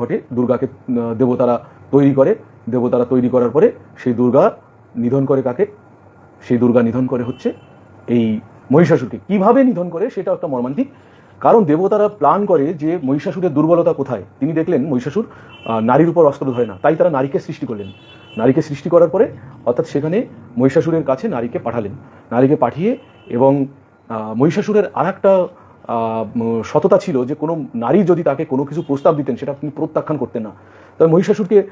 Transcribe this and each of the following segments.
ঘটে দুর্গাকে দেবতারা তৈরি করে, দেবতারা তৈরি করার পরে সেই দুর্গা নিধন করে কাকে? সেই দুর্গা নিধন করে হচ্ছে এই মহিষাসুরকে। কীভাবে নিধন করে সেটা একটা মর্মান্তিক। কারণ দেবতারা প্ল্যান করে যে মহিষাসুরের দুর্বলতা কোথায়? তিনি দেখলেন মহিষাসুর নারীর উপর অস্ত্র ধরে না। তাই তারা নারীকে সৃষ্টি করলেন। নারীকে সৃষ্টি করার পরে অর্থাৎ সেখানে মহিষাসুরের কাছে নারীকে পাঠালেন। নারীকে পাঠিয়ে এবং মহিষাসুরের আর একটা সততা ছিল যে কোনো নারী যদি তাকে কোনো কিছু প্রস্তাব দিতেন, সেটা তিনি প্রত্যাখ্যান করতেন না। তবে মহিষাসুরকে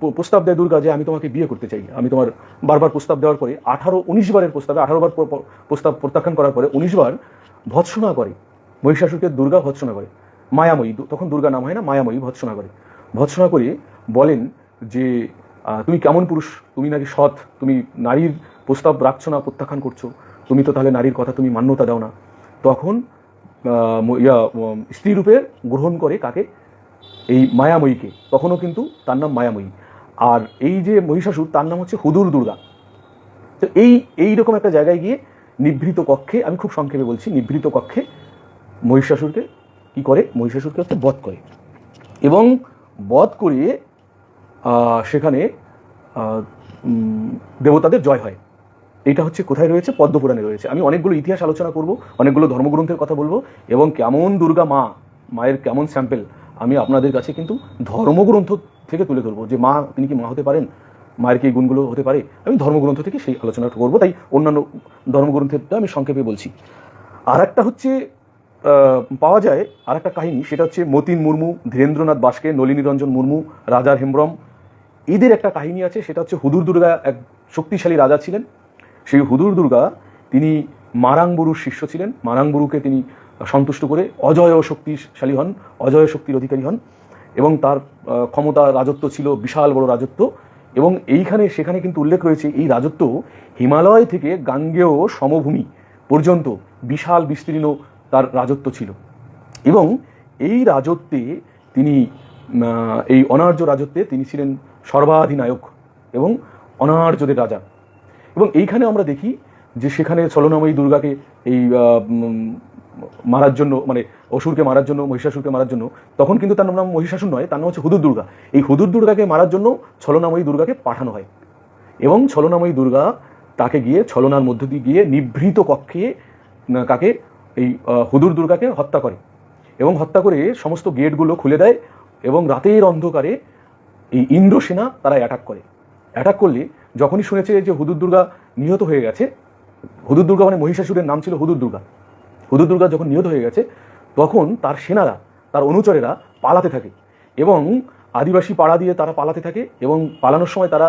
প্রস্তাব দেয় দুর্গা যে, আমি তোমাকে বিয়ে করতে চাই। আমি তোমার বারবার প্রস্তাব দেওয়ার পরে, আঠারো, উনিশ বারের প্রস্তাবে, আঠারো বার প্র- প্র- প্রস্তাব প্রত্যাখ্যান করার পরে, উনিশ বার ভৎসনা করে। মহিষাসুরকে দুর্গা ভৎসনা করে। মায়াময়ী তখন দুর্গা নাম হয় না, মায়াময়ী ভৎসনা করে। ভৎসনা করে বলেন যে তুমি কেমন পুরুষ? তুমি নাকি সৎ? তুমি নারীর প্রস্তাব রাখছো না, প্রত্যাখ্যান করছ? তুমি তো তাহলে নারীর কথা তুমি মান্যতা দাও না। তখন আহ, ইয়া উম, স্ত্রী রূপে গ্রহণ করে কাকে? এই মায়াময়ীকে। তখনও কিন্তু তার নাম মায়াময়ী। আর এই যে মহিষাসুর তার নাম হচ্ছে হুদুর দুর্গা। তো এই এই রকম একটা জায়গায় গিয়ে নিভৃত কক্ষে আমি খুব সংক্ষেপে বলছি নিভৃত কক্ষে মহিষাসুরকে কি করে? মহিষাসুরকে হচ্ছে বধ করে। এবং বধ করিয়ে সেখানে দেবতাদের জয় হয়। এটা হচ্ছে কোথায় রয়েছে? পদ্মপুরাণে রয়েছে। আমি অনেকগুলো ইতিহাস আলোচনা করব, অনেকগুলো ধর্মগ্রন্থের কথা বলব এবং কেমন দুর্গা মা, মায়ের কেমন স্যাম্পেল, আমি আপনাদের কাছে কিন্তু ধর্মগ্রন্থ থেকে তুলে ধরবো। যে মা, তিনি কি মা হতে পারেন? মায়ের কি গুণগুলো হতে পারে? আমি ধর্মগ্রন্থ থেকে সেই আলোচনাটা করব। তাই অন্যান্য ধর্মগ্রন্থেরটা আমি সংক্ষেপে বলছি। আর একটা হচ্ছে পাওয়া যায় আর একটা কাহিনী, সেটা হচ্ছে মতিন মুর্মু, ধীরেন্দ্রনাথ বাসকে, নলিনী রঞ্জন মুর্মু রাজার হেমব্রম। এদের একটা কাহিনী আছে, সেটা হচ্ছে হুদুর দুর্গা এক শক্তিশালী রাজা ছিলেন। সেই হুদুর দুর্গা তিনি মারাংবুরুর শিষ্য ছিলেন। মারাংবুরুকে তিনি সন্তুষ্ট করে অজয় শক্তিশালী হন, অজয় শক্তির অধিকারী হন এবং তার ক্ষমতা, রাজত্ব ছিল বিশাল বড় রাজত্ব এবং এইখানে, সেখানে কিন্তু উল্লেখ রয়েছে এই রাজত্ব হিমালয় থেকে গাঙ্গেয় সমভূমি পর্যন্ত বিশাল বিস্তীর্ণ তার রাজত্ব ছিল এবং এই রাজত্বে তিনি এই অনার্য রাজত্বে তিনি ছিলেন সর্বাধিনায়ক এবং অনার্যদের রাজা। এবং এইখানে আমরা দেখি যে সেখানে ছলনাময়ী দুর্গাকে এই মারার জন্য মানে অসুরকে মারার জন্য, মহিষাসুরকে মারার জন্য, তখন কিন্তু তার নাম মহিষাসুর নয়, তার নাম হচ্ছে হুদুর দুর্গা। এই হুদুর দুর্গাকে মারার জন্য ছলনাময়ী দুর্গাকে পাঠানো হয়। এবং ছলনাময়ী দুর্গা তাকে গিয়ে ছলনার মধ্য দিয়ে গিয়ে নিভৃত কক্ষে কাকে, এই হুদুর দুর্গাকে হত্যা করে। এবং হত্যা করে সমস্ত গেটগুলো খুলে দেয় এবং রাতের অন্ধকারে এই ইন্দ্র সেনা তারা অ্যাটাক করে। অ্যাটাক করলে যখনই শুনেছে যে হুদুর দুর্গা নিহত হয়ে গেছে, হুদুর দুর্গা মানে মহিষাসুরের নাম ছিল হুদুর দুর্গা। হুদুর দুর্গা যখন নিহত হয়ে গেছে, তখন তার সেনারা, তার অনুচরেরা পালাতে থাকে এবং আদিবাসী পাড়া দিয়ে তারা পালাতে থাকে এবং পালানোর সময় তারা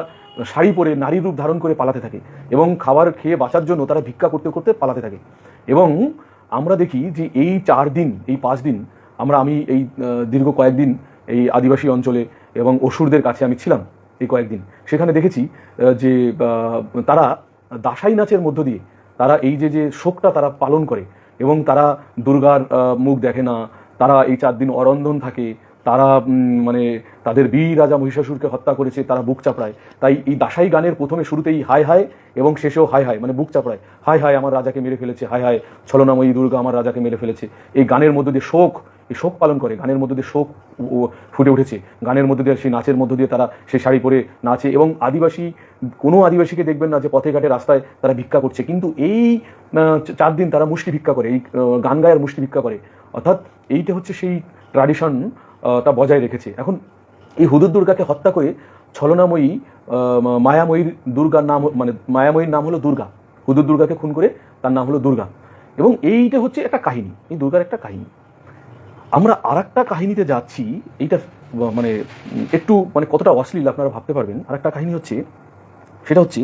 শাড়ি পরে নারী রূপ ধারণ করে পালাতে থাকে এবং খাবার খেয়ে বাঁচার জন্য তারা ভিক্ষা করতে করতে পালাতে থাকে। এবং আমরা দেখি যে এই চার দিন, এই পাঁচ দিন আমরা আমি এই দীর্ঘ কয়েকদিন এই আদিবাসী অঞ্চলে এবং অসুরদের কাছে আমি ছিলাম। এই কয়েকদিন। সেখানে দেখেছি যে তারা দাসাই নাচের মধ্য দিয়ে তারা এই যে যে শোকটা তারা পালন করে এবং তারা দুর্গার মুখ দেখে না, তারা এই চার দিন অরন্ধন থাকে, তারা মানে তাদের বীর রাজা মহিষাসুরকে হত্যা করেছে, তারা বুক চাপড়ায়। তাই এই দাসাই গানের প্রথমে শুরুতেই হাই হাই এবং শেষেও হাই হাই মানে বুক চাপড়ায়। হাই হাই আমার রাজাকে মেরে ফেলেছে হাই হাই ছলনাময়ী দুর্গা আমার রাজাকে মেরে ফেলেছে। এই গানের মধ্যে দিয়ে শোক এই শোক পালন করে, গানের মধ্যে দিয়ে শোক ফুটে উঠেছে। গানের মধ্যে দিয়ে সেই নাচের মধ্য দিয়ে তারা সেই শাড়ি পরে নাচে এবং আদিবাসী, কোনো আদিবাসীকে দেখবেন না যে পথে ঘাটে রাস্তায় তারা ভিক্ষা করছে। কিন্তু এই চার দিন তারা মুষ্টি ভিক্ষা করে, এই গান গায়ের মুষ্টি ভিক্ষা করে। অর্থাৎ এইটা হচ্ছে সেই ট্র্যাডিশন তা বজায় রেখেছে। এখন এই হুদুর দুর্গাকে হত্যা করে ছলনাময়ী মায়াময়ীর দুর্গার নাম মানে মায়াময়ীর নাম হলো দুর্গা। হুদুর দুর্গাকে খুন করে তার নাম হলো দুর্গা। এবং এইটা হচ্ছে একটা কাহিনী, এই দুর্গার একটা কাহিনী। আমরা আর একটা কাহিনীতে যাচ্ছি, এইটা মানে একটু মানে কতটা অশ্লীল আপনারা ভাবতে পারবেন। আর একটা কাহিনী হচ্ছে, সেটা হচ্ছে